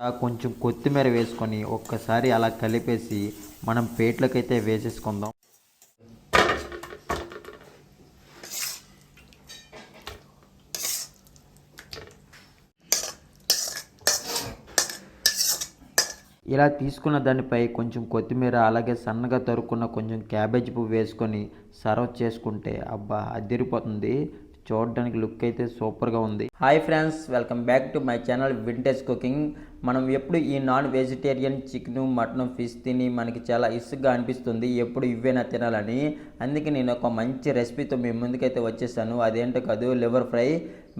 కొంచెం కొత్తిమీర వేసుకొని ఒక్కసారి అలా కలిపేసి మనం పేట్లకైతే వేసేసుకుందాం. ఇలా తీసుకున్న దానిపై కొంచెం కొత్తిమీర అలాగే సన్నగా తరుక్కున్న కొంచెం క్యాబేజ్ పువ్వు వేసుకొని సర్వ్ చేసుకుంటే అబ్బా అదిరిపోతుంది. చూడడానికి లుక్ అయితే సూపర్గా ఉంది. Hi friends welcome back to my channel vintage cooking. మనం ఎప్పుడు ఈ non vegetarian chicken mutton fish తిని మనకి చాలా ఇసుగ్గా అనిపిస్తుంది. ఎప్పుడు ఇవేనా తినాలని. అందుకే నేను ఒక మంచి రెసిపీతో మీ ముందుకైతే వచ్చేసాను. అదేంటో కాదు లివర్ ఫ్రై.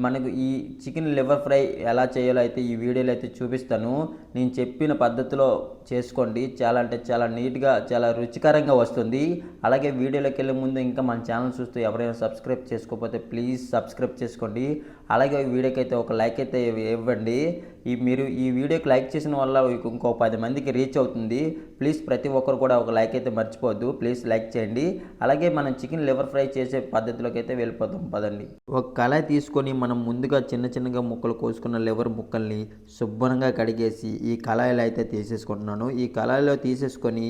మనకు ఈ చికెన్ లివర్ ఫ్రై ఎలా చేయాలో అయితే ఈ వీడియోలో అయితే చూపిస్తాను. నేను చెప్పిన పద్ధతిలో చేసుకోండి. చాలా అంటే చాలా నీట్గా చాలా రుచికరంగా వస్తుంది. అలాగే వీడియోలోకి వెళ్ళే ముందు ఇంకా మన ఛానల్ చూస్తూ ఎవరైనా సబ్స్క్రైబ్ చేసుకోకపోతే ప్లీజ్ సబ్స్క్రైబ్ చేసుకోండి. అలాగే వీడియోకి అయితే ఒక లైక్ అయితే ఇవ్వండి. ఈ మీరు ఈ వీడియోకి లైక్ చేసిన వల్ల ఇంకో పది మందికి రీచ్ అవుతుంది. ప్లీజ్ ప్రతి ఒక్కరు కూడా ఒక లైక్ అయితే మర్చిపోవద్దు. ప్లీజ్ లైక్ చేయండి. అలాగే మనం చికెన్ లివర్ ఫ్రై చేసే పద్ధతిలోకి అయితే వెళ్ళిపోతాం. పదండి. ఒక కళాయి తీసుకొని మనం ముందుగా చిన్న చిన్నగా ముక్కలు కోసుకున్న లివర్ ముక్కల్ని శుభ్రంగా కడిగేసి ఈ కళాయిలో అయితే తీసేసుకుంటున్నాను. ఈ కళాయిలో తీసేసుకొని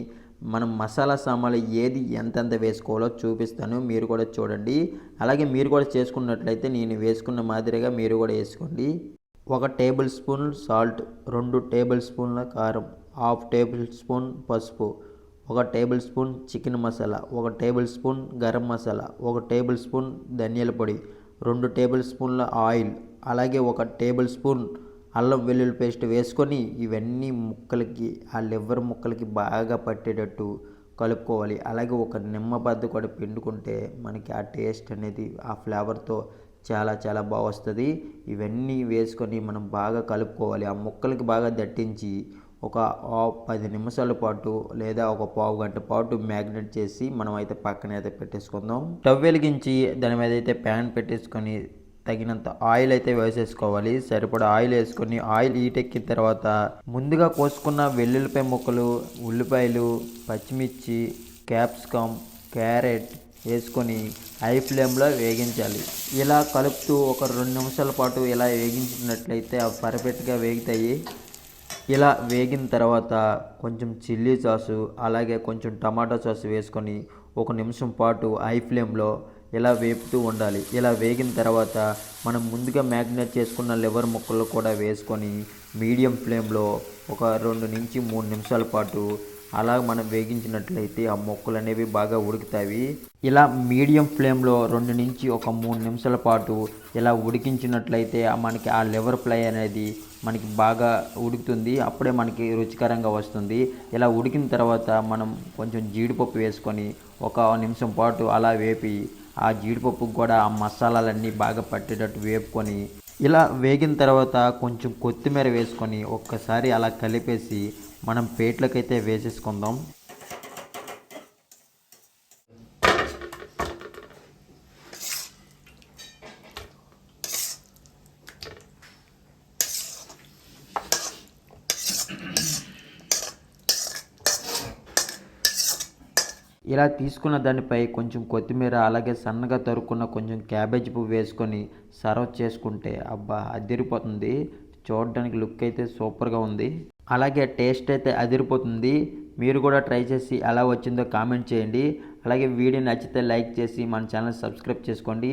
మనం మసాలా సామాన్లు ఏది ఎంతెంత వేసుకోవాలో చూపిస్తాను. మీరు కూడా చూడండి. అలాగే మీరు కూడా చేసుకున్నట్లయితే నేను వేసుకున్న మాదిరిగా మీరు కూడా వేసుకోండి. ఒక టేబుల్ స్పూన్ సాల్ట్ రెండు టేబుల్ స్పూన్ల కారం హాఫ్ టేబుల్ స్పూన్ పసుపు ఒక టేబుల్ స్పూన్ చికెన్ మసాలా ఒక టేబుల్ స్పూన్ గరం మసాలా ఒక టేబుల్ స్పూన్ ధనియాల పొడి రెండు టేబుల్ స్పూన్ల ఆయిల్ అలాగే ఒక టేబుల్ స్పూన్ అల్లం వెల్లుల్లి పేస్ట్ వేసుకొని ఇవన్నీ ముక్కలకి ఆ లివర్ ముక్కలకి బాగా పట్టేటట్టు కలుపుకోవాలి. అలాగే ఒక నిమ్మబద్ద కూడా పిండుకుంటే మనకి ఆ టేస్ట్ అనేది ఆ ఫ్లేవర్తో చాలా చాలా బాగా వస్తుంది ఇవన్నీ వేసుకొని మనం బాగా కలుపుకోవాలి. ఆ ముక్కలకి బాగా దట్టించి ఒక పది నిమిషాల పాటు లేదా ఒక పావు గంట పాటు మ్యాగ్నెట్ చేసి మనం అయితే పక్కన అయితే పెట్టేసుకుందాం. స్టవ్ వెలిగించి దాని మీద అయితే ప్యాన్ పెట్టేసుకొని తగినంత ఆయిల్ అయితే వేసేసుకోవాలి. సరిపడా ఆయిల్ వేసుకొని ఆయిల్ ఈటెక్కిన తర్వాత ముందుగా కోసుకున్న వెల్లుల్లిపాయ ముక్కలు ఉల్లిపాయలు పచ్చిమిర్చి క్యాప్సికమ్ క్యారెట్ వేసుకొని హై ఫ్లేమ్లో వేగించాలి. ఇలా కలుపుతూ ఒక రెండు నిమిషాల పాటు ఇలా వేగించినట్లయితే అవి పర్ఫెక్ట్గా వేగుతాయి. ఇలా వేగిన తర్వాత కొంచెం చిల్లీ సాసు అలాగే కొంచెం టమాటో సాసు వేసుకొని ఒక నిమిషం పాటు హై ఫ్లేమ్లో ఇలా వేపుతూ ఉండాలి. ఇలా వేగిన తర్వాత మనం ముందుగా మ్యాగ్నేట్ చేసుకున్న లివర్ ముక్కలు కూడా వేసుకొని మీడియం ఫ్లేమ్లో ఒక రెండు నుంచి మూడు నిమిషాల పాటు అలా మనం వేగించినట్లయితే ఆ మొక్కలు అనేవి బాగా ఉడుకుతాయి. ఇలా మీడియం ఫ్లేమ్లో రెండు నుంచి ఒక మూడు నిమిషాల పాటు ఇలా ఉడికించినట్లయితే మనకి ఆ లివర్ ఫ్లై అనేది మనకి బాగా ఉడుకుతుంది. అప్పుడే మనకి రుచికరంగా వస్తుంది. ఇలా ఉడికిన తర్వాత మనం కొంచెం జీడిపప్పు వేసుకొని ఒక నిమిషం పాటు అలా వేపి ఆ జీడిపప్పుకు కూడా ఆ మసాలాలన్నీ బాగా పట్టేటట్టు వేపుకొని ఇలా వేగిన తర్వాత కొంచెం కొత్తిమీర వేసుకొని ఒక్కసారి అలా కలిపేసి మనం ప్లేట్లకైతే వేసేసుకుందాం. ఇలా తీసుకున్న దానిపై కొంచెం కొత్తిమీర అలాగే సన్నగా తరుక్కున్న కొంచెం క్యాబేజ్ పువ్వు వేసుకొని సర్వ్ చేసుకుంటే అబ్బా అదిరిపోతుంది. చూడడానికి లుక్ అయితే సూపర్గా ఉంది. అలాగే టేస్ట్ అయితే అదిరిపోతుంది. మీరు కూడా ట్రై చేసి ఎలా వచ్చిందో కామెంట్ చేయండి. అలాగే వీడియో నచ్చితే లైక్ చేసి మన ఛానల్ సబ్స్క్రైబ్ చేసుకోండి.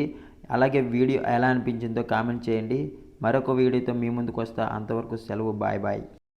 అలాగే వీడియో ఎలా అనిపించిందో కామెంట్ చేయండి. మరొక వీడియోతో మీ ముందుకు వస్తా. అంతవరకు సెలవు. Bye bye.